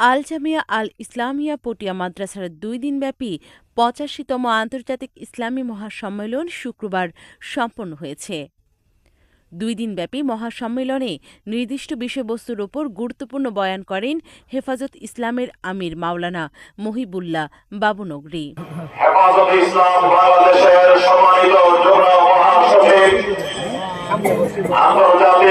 আল জামিয়া আল ইসলামিয়া পটিয়া মাদ্রাসার দুই দিনব্যাপী পঁচাশিতম আন্তর্জাতিক ইসলামী মহাসম্মেলন শুক্রবার সম্পন্ন হয়েছে। দুই দিনব্যাপী মহাসম্মেলনে নির্দিষ্ট বিষয়বস্তুর ওপর গুরুত্বপূর্ণ বয়ান করেন হেফাজত ইসলামের আমির মাওলানা মহিবুল্লাহ বাবুনগরী আন্তর্জাতিক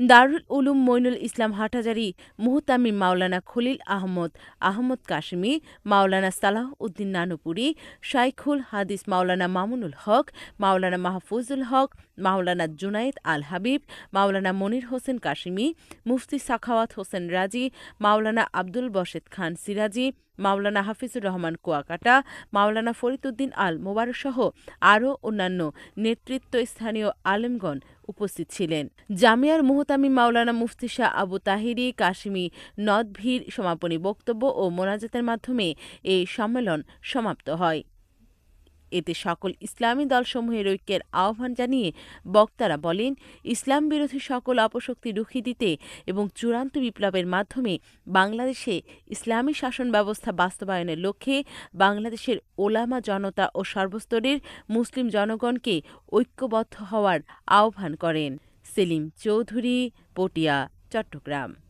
দারুল উলুম মইনুল ইসলাম হাটাজারি মুহতামিম মাওলানা খলিল আহমদ আহমদ কাশ্মী, মাওলানা সালাহ উদ্দিন নানুপুরি, শাইখুল হাদিস মাওলানা মামুনুল হক, মাওলানা মাহফুজুল হক মাওলানা জুনায়েদ আল হাবিব, মাওলানা মনির হোসেন কাশিমি, মুফতি সাখাওয়াত হোসেন রাজি, মাওলানা আব্দুল বশেদ খান সিরাজি, মাওলানা হাফিজুর রহমান কুয়াকাটা, মাওলানা ফরিদউদ্দিন আল মোবারক সহ আরও অন্যান্য নেতৃত্বস্থানীয় আলেমগণ উপস্থিত ছিলেন। জামিয়ার মুহতামিম মাওলানা মুফতি শাহ আবু তাহিরি, কাশিমি নদভীর সমাপনী বক্তব্য ও মোনাজাতের মাধ্যমে এই সম্মেলন সমাপ্ত হয়। এতে সকল ইসলামী দলসমূহের ঐক্যের আহ্বান জানিয়ে বক্তারা বলেন, ইসলাম বিরোধী সকল অপশক্তি রুখে দিতে এবং চূড়ান্ত বিপ্লবের মাধ্যমে বাংলাদেশে ইসলামী শাসন ব্যবস্থা বাস্তবায়নের লক্ষ্যে বাংলাদেশের ওলামা জনতা ও সর্বস্তরের মুসলিম জনগণকে ঐক্যবদ্ধ হওয়ার আহ্বান করেন। সেলিম চৌধুরী, পটিয়া, চট্টগ্রাম।